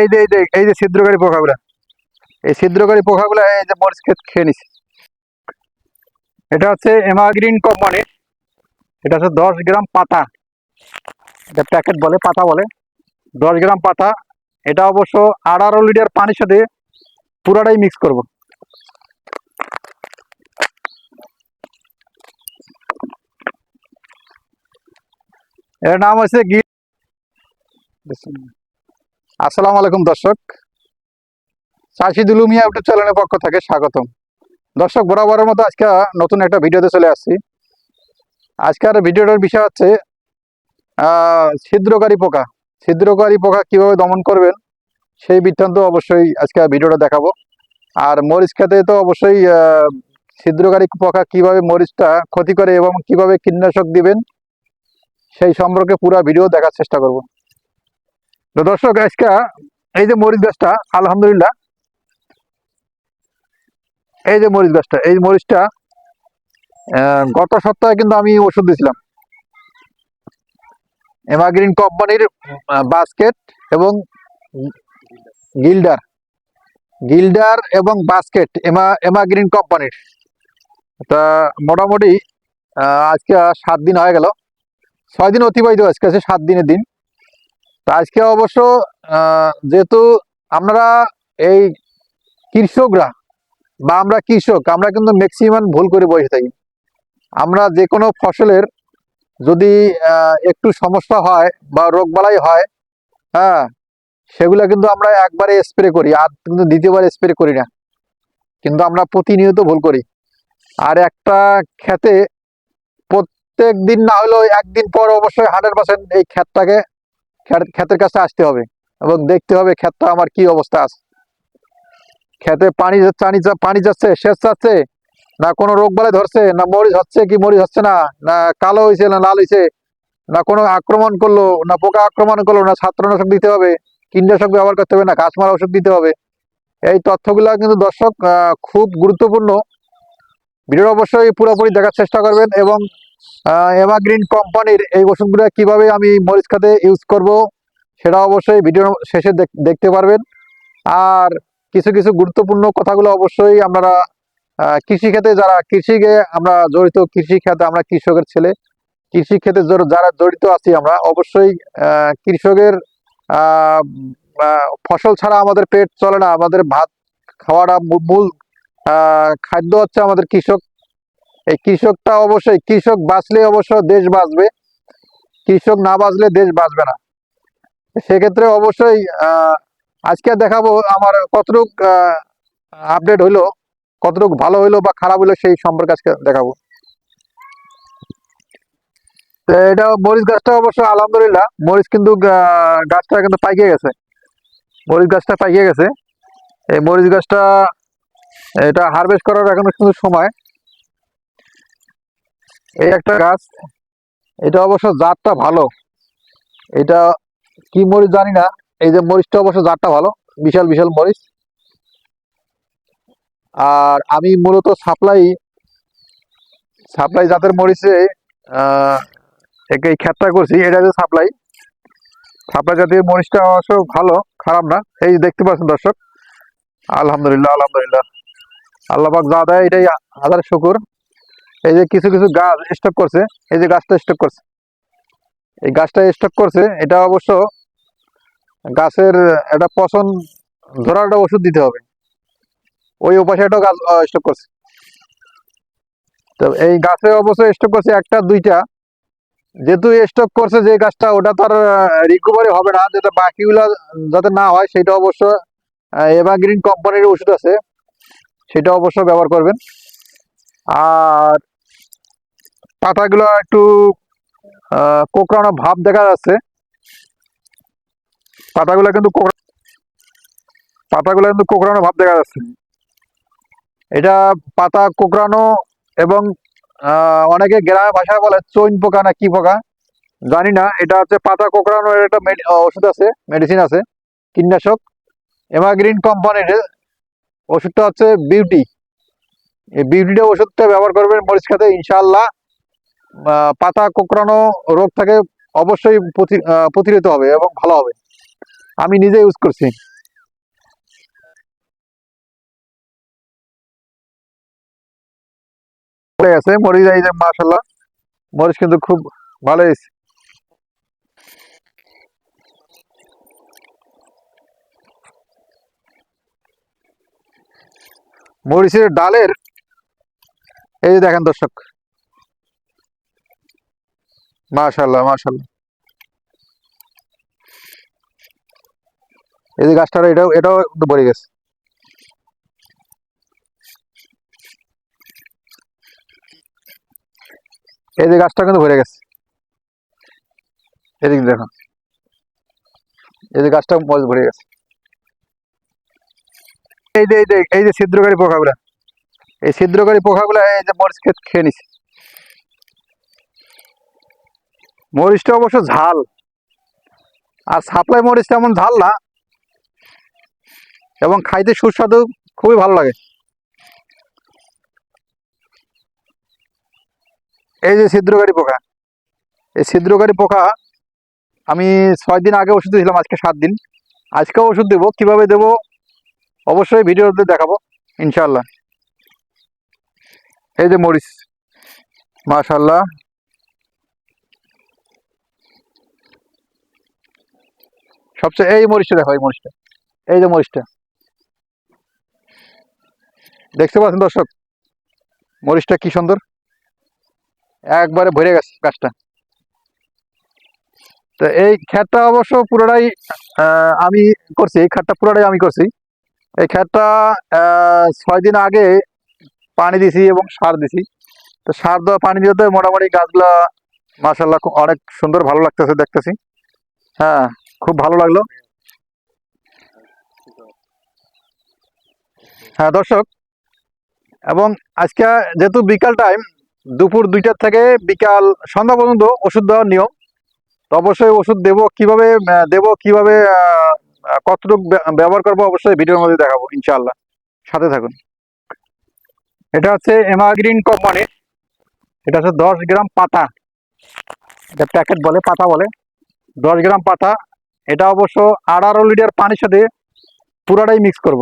এই যে এই যে এই যে ছিদ্রকারী পোকাগুলা। এই ছিদ্রকারী পোকাগুলা এই যে মরিচ ক্ষেত খেয়ে নিছে। এটা হচ্ছে এমাগ্রিন কোম্পানির, এটা হচ্ছে দশ গ্রাম পাতা। এটা প্যাকেট বলে, পাতা বলে। দশ গ্রাম পাতা। এটা অবশ্য আঠারো লিটার পানির সাথে পুরাটাই মিক্স করব। এর নাম হচ্ছে গি আসসালামু আলাইকুম দর্শক। চাষি দুলুমিয়া ইউটিউব চ্যানেলের পক্ষ থেকে স্বাগতম। দর্শক, বরাবরের মতো আজকে নতুন একটা ভিডিওতে চলে আসছি। আজকের ভিডিওটার বিষয় হচ্ছে ছিদ্রকারী পোকা। ছিদ্রকারী পোকা কীভাবে দমন করবেন, সেই বৃত্তান্ত অবশ্যই আজকে ভিডিওটা দেখাবো। আর মরিচ খেতে তো অবশ্যই ছিদ্রকারী পোকা কীভাবে মরিচটা ক্ষতি করে এবং কীভাবে কীটনাশক দিবেন, সেই সম্পর্কে পুরো ভিডিও দেখার চেষ্টা করব। তো দর্শক, আজকে এই যে মরিচ গাছটা, আলহামদুলিল্লাহ। এই যে মরিচ গাছটা, এই মরিচটা গত সপ্তাহে কিন্তু আমি ওষুধ দিয়েছিলাম। এমাগ্রিন কোম্পানির বাস্কেট এবং গিল্ডার গিল্ডার এবং বাস্কেট এমা এমাগ্রিন কোম্পানির তা মোটামুটি আজকে সাত দিন হয়ে গেল। ছয় দিন অতিবাহিত আজকে আছে, সাত দিনের দিন। আজকে অবশ্য যেহেতু আমরা এই কৃষকরা বা আমরা কৃষক, আমরা কিন্তু ম্যাক্সিমাম ভুল করে বসে থাকি। আমরা যে কোনো ফসলের যদি একটু সমস্যা হয় বা রোগবালাই হয় হ্যাঁ সেগুলো কিন্তু আমরা একবারে স্প্রে করি, আর কিন্তু দ্বিতীয়বার স্প্রে করি না। কিন্তু আমরা প্রতিনিয়ত ভুল করি। আর একটা খেতে প্রত্যেক দিন না হলেও একদিন পর অবশ্যই হান্ড্রেড পার্সেন্ট এই ক্ষেত- ক্ষেতের কাছে আসতে হবে এবং দেখতে হবে ক্ষেতটা আমার কি অবস্থা আছে। খেতে পানি পানি পানি যাচ্ছে শেষ যাচ্ছে, না কোনো রোগ বালাই ধরছে, না মরিচ হচ্ছে কি মরিচ হচ্ছে না না কালো হয়েছে না লাল হয়েছে, না কোনো আক্রমণ করল, না পোকা আক্রমণ করল, না ছাত্রনাশক দিতে হবে, কীটনাশক ব্যবহার করতে হবে, না ঘাস মারা ওষুধ দিতে হবে। এই তথ্যগুলো কিন্তু দর্শক খুব গুরুত্বপূর্ণ। ভিডিও অবশ্যই পুরোপুরি দেখার চেষ্টা করবেন এবং এভারগ্রিন কোম্পানির এই ওষুধগুলো কীভাবে আমি মরিচ খাতে ইউজ করব সেটা অবশ্যই ভিডিও শেষে দেখতে পারবেন। আর কিছু কিছু গুরুত্বপূর্ণ কথাগুলো অবশ্যই আহ, কৃষি ক্ষেত্রে যারা কৃষিকে আমরা জড়িত কৃষি খাতে আমরা কৃষকের ছেলে কৃষি ক্ষেত্রে যারা জড়িত আছি আমরা অবশ্যই কৃষকের ফসল ছাড়া আমাদের পেট চলে না আমাদের ভাত খাওয়াটা মূল খাদ্য হচ্ছে আমাদের কৃষক। এই কৃষকটা অবশ্যই, কৃষক বাঁচলে অবশ্য দেশ বাঁচবে, কৃষক না বাঁচলে দেশ বাঁচবে না। সেক্ষেত্রে অবশ্যই আজকে দেখাবো আমার কতটুক আপডেট হইল, কতটুকু ভালো হইল বা খারাপ হইল সেই সম্পর্কে আজকে দেখাবো। এটা মরিচ গাছটা অবশ্য আলহামদুলিল্লাহ, মরিচ কিন্তু গাছটা কিন্তু পাইকে গেছে। মরিচ গাছটা পাইকে গেছে। এই মরিচ গাছটা, এটা হারভেস্ট করার এখন কিন্তু সময়। এই একটা গাছ, এটা অবশ্য জাতটা ভালো। এটা কি মরিচ জানি না, এই যে মরিচটা অবশ্য জাতটা ভালো, বিশাল বিশাল মরিচ। আর আমি মূলত সাপ্লাই সাপ্লাই জাতের মরিচে একে এই খ্যাতটা করছি, এটা যে সাপ্লাই সাপ্লাই জাতীয় মরিচটা অবশ্য ভালো, খারাপ না। এই দেখতে পাচ্ছেন দর্শক, আলহামদুলিল্লাহ আলহামদুলিল্লাহ। আল্লাহ যা দেয়, এটাই হাজার শুকুর। এই যে কিছু কিছু গাছ স্টক করছে, এই যে গাছটা স্টক করছে। এই গাছটা স্টক করছে, এটা অবশ্য গাছের একটা পচন ধরার একটা ওষুধ দিতে হবে। ওই উপাসে একটা গাছ স্টক করছে। তো এই গাছে অবশ্য স্টক করছে একটা, দুইটা। যেহেতু স্টক করছে যে গাছটা, ওটা তার রিকভারি হবে না। যেটা বাকিগুলো যাতে না হয়, সেটা অবশ্য এভারগ্রিন কোম্পানির ওষুধ আছে। সেটা অবশ্য ব্যবহার করবেন। আর পাতাগুলো একটু কোকড়ানো ভাব দেখা যাচ্ছে। পাতাগুলো কিন্তু পাতাগুলো কিন্তু কোকড়ানো ভাব দেখা যাচ্ছে। এটা পাতা কোকড়ানো এবং অনেকে গ্রামের ভাষায় বলে চৈন পোকা না কি পোকা জানি না। এটা হচ্ছে পাতা কোকড়ানোর একটা ওষুধ আছে মেডিসিন আছে কীটনাশক। এমাগ্রিন কোম্পানির ওষুধটা হচ্ছে বিউটি। এই বিউটিটা ওষুধটা ব্যবহার করবেন মরিচ খাতে ইনশাআল্লাহ। আহ, পাতা কোঁকড়ানো রোগ থেকে অবশ্যই প্রতিরোধ হবে এবং ভালো হবে। আমি নিজে ইউজ করছি। আছে, মরিচ এই যে মাসাল্লাহ মরিচ কিন্তু খুব ভালো হয়েছে। মরিচের ডালের, এই দেখেন দর্শক মাশাল্লাহ মাশাল্লাহ এই যে গাছটার এটাও এটাও একটু ভরে গেছে। এই যে গাছটা কিন্তু ভরে গেছে। এদিক দেখুন। এই যে গাছটা মজ, ভরে গেছে। এই যে এই যে এই যে ছিদ্রকারী পোকাগুলা। এই ছিদ্রকারী পোকাগুলা এই যে মরিচ খেয়ে নিছে। মরিচটা অবশ্য ঝাল। আর সাপ্লাই মরিচ তেমন ঝাল না। এবং খাইতে সুস্বাদু, খুবই ভালো লাগে। এই যে ছিদ্রকারী পোকা। এই ছিদ্রকারী পোকা আমি ছয় দিন আগে ওষুধ দিয়েছিলাম, আজকে সাত দিন। আজকেও ওষুধ দেবো। কীভাবে দেবো? অবশ্যই ভিডিওতে দেখাবো ইনশাল্লাহ এই যে মরিচ। মাশাল্লাহ সবচেয়ে এই মরিচটা দেখো এই মরিচটা। এই যে মরিচটা। দেখতে পাচ্ছেন দর্শক মরিচটা কি সুন্দর? একবারে ভরে গেছে গাছটা। তো এই খ্যাতটা অবশ্য পুরোটাই আমি করছি এই খ্যাতটা পুরোটাই আমি করছি। এই খ্যাতটা আহ, ছয় দিন আগে পানি দিছি এবং সার দিছি। তো সার দেওয়া পানি দিতে মোটামুটি গাছগুলা মাসাল্লাহ অনেক সুন্দর ভালো লাগতেছে দেখতেছি। হ্যাঁ। খুব ভালো লাগল। হ্যাঁ দর্শক, এবং আজকে যেহেতু বিকাল টাইম দুপুর দুইটার থেকে বিকাল সন্ধ্যা পর্যন্ত ওষুধ দেওয়ার নিয়ম। তো অবশ্যই ওষুধ দেবো, কীভাবে দেবো, কীভাবে কতটুকু ব্যবহার করব অবশ্যই ভিডিওর মধ্যে দেখাবো, ইনশাআল্লাহ। সাথে থাকুন। এটা হচ্ছে এমাগ্রিন কোম্পানির এটা হচ্ছে দশ গ্রাম পাতা। এটা প্যাকেট বলে, পাতা বলে। দশ গ্রাম পাতা এটা অবশ্য আঠারো লিটার পানির সাথে পুরাটাই মিক্স করব।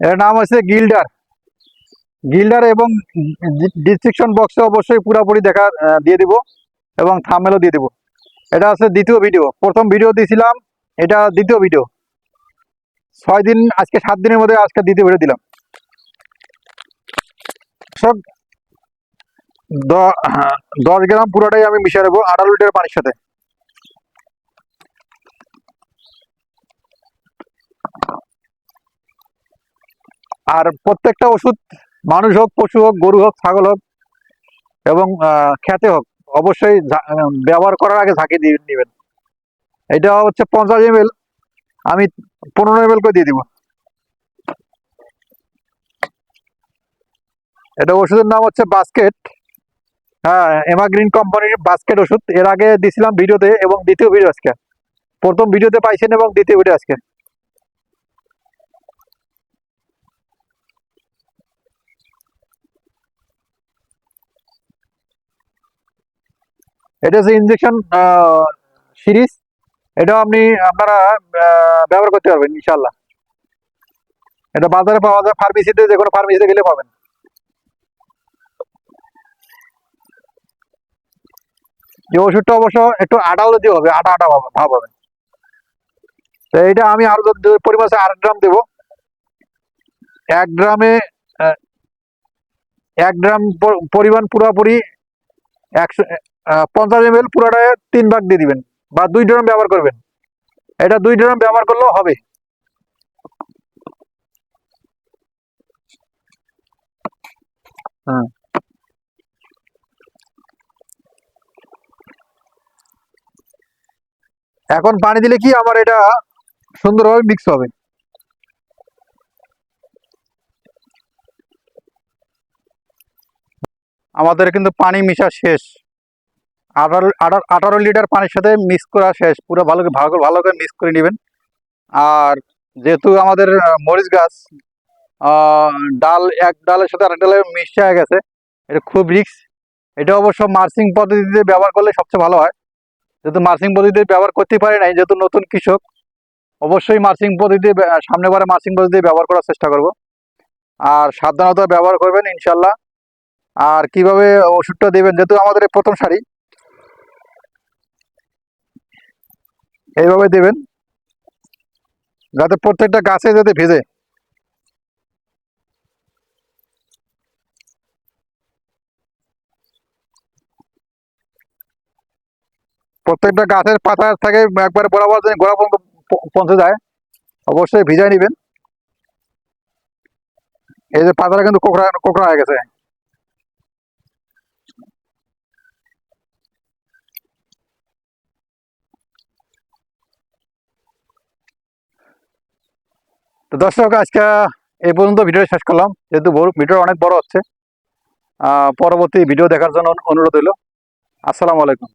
এর নাম হচ্ছে গিল্ডার। গিল্ডার এবং ডিসক্রিপশন বক্সে অবশ্যই পুরোপুরি দেখা দিয়ে দিব এবং থামেলও দিয়ে দিব। এটা হচ্ছে দ্বিতীয় ভিডিও প্রথম ভিডিও দিয়েছিলাম এটা দ্বিতীয় ভিডিও ছয় দিন, আজকে সাত দিনের মধ্যে আজকে দ্বিতীয় ভিডিও দিলাম। সব দশ গ্রাম পুরোটাই আমি মিশিয়ে নেব, আঠারো লিটার পানির সাথে। আর প্রত্যেকটা ওষুধ মানুষ হোক, পশু হোক, গরু হোক, ছাগল হোক এবং খেতে হোক, অবশ্যই ব্যবহার করার আগে ঝাঁকি দিয়ে নেবেন। এটা হচ্ছে পঞ্চাশ এম আমি পনেরো এম করে দিয়ে দিব। এটা ওষুধের নাম হচ্ছে বাস্কেট। হ্যাঁ এমাগ্রিন কোম্পানির বাস্কেট ওষুধ এর আগে দিছিলাম ভিডিওতে এবং দ্বিতীয় ভিডিও আজকে। প্রথম ভিডিওতে পাইছেন এবং দ্বিতীয় ভিডিও আজকে। এটা হচ্ছে ইনজেকশন সিরিজ এটাও আপনি, আপনারা ব্যবহার করতে পারবেন ইনশাল্লাহ এটা বাজারে পাওয়া যায় ফার্মেসিতে যে কোনো ফার্মেসিতে গেলে পাবেন। এই ওষুধটা অবশ্য একটু আটাও দিয়ে হবে আটা আটা ভাব হবে। তো এইটা আমি আরও পরিমাণ আট গ্রাম দেবো। এক আহ, এক গ্রাম প- পরিমাণ পুরোপুরি একশো পঞ্চাশ এম এল পুরোটা তিন ভাগ দিয়ে দিবেন বা দুই ড্রাম ব্যবহার করবেন। এটা দুই ড্রাম ব্যবহার করলেও হবে। হ্যাঁ। এখন পানি দিলে কি আমার এটা সুন্দরভাবে মিক্স হবে? আমাদের কিন্তু পানি মিশা শেষ। আঠারো আঠারো লিটার পানির সাথে মিক্স করা শেষ। পুরো ভালো ভালো ভালো করে মিক্স করে নেবেন। আর যেহেতু আমাদের মরিচ গাছ ডাল, এক ডালের সাথে আরেক ডালে মিশে হয়ে গেছে, এটা খুব রিক্স এটা অবশ্য মার্সিং পদ্ধতিতে ব্যবহার করলে সবচেয়ে ভালো হয়। যেহেতু মার্সিং পদ্ধতিতে ব্যবহার করতে পারি নাই, যেহেতু নতুন কৃষক, অবশ্যই মার্সিং পদ্ধতি বে- সামনে বারে মার্চিং পদ্ধতি ব্যবহার করার চেষ্টা করব। আর সাবধানতা ব্যবহার করবেন, ইনশাল্লাহ। আর কীভাবে ওষুধটা দেবেন, যেহেতু আমাদের প্রথম সারি, এইভাবে দেবেন। যাতে প্রত্যেকটা গাছে যাতে ভেজে। প্রত্যেকটা গাছের পাতা থেকে, একবার বরাবর যেন গোড়া পর্যন্ত পৌঁছে যায়, অবশ্যই ভিজাই নেবেন। এই যে পাতাটা কিন্তু কোকড়া কোকড়া হয়ে গেছে। তো দর্শক, আজকে এই পর্যন্ত ভিডিও শেষ করলাম। যেহেতু ভিডিও অনেক বড় হচ্ছে পরবর্তী ভিডিও দেখার জন্য অনুরোধ হইল আসসালামু আলাইকুম।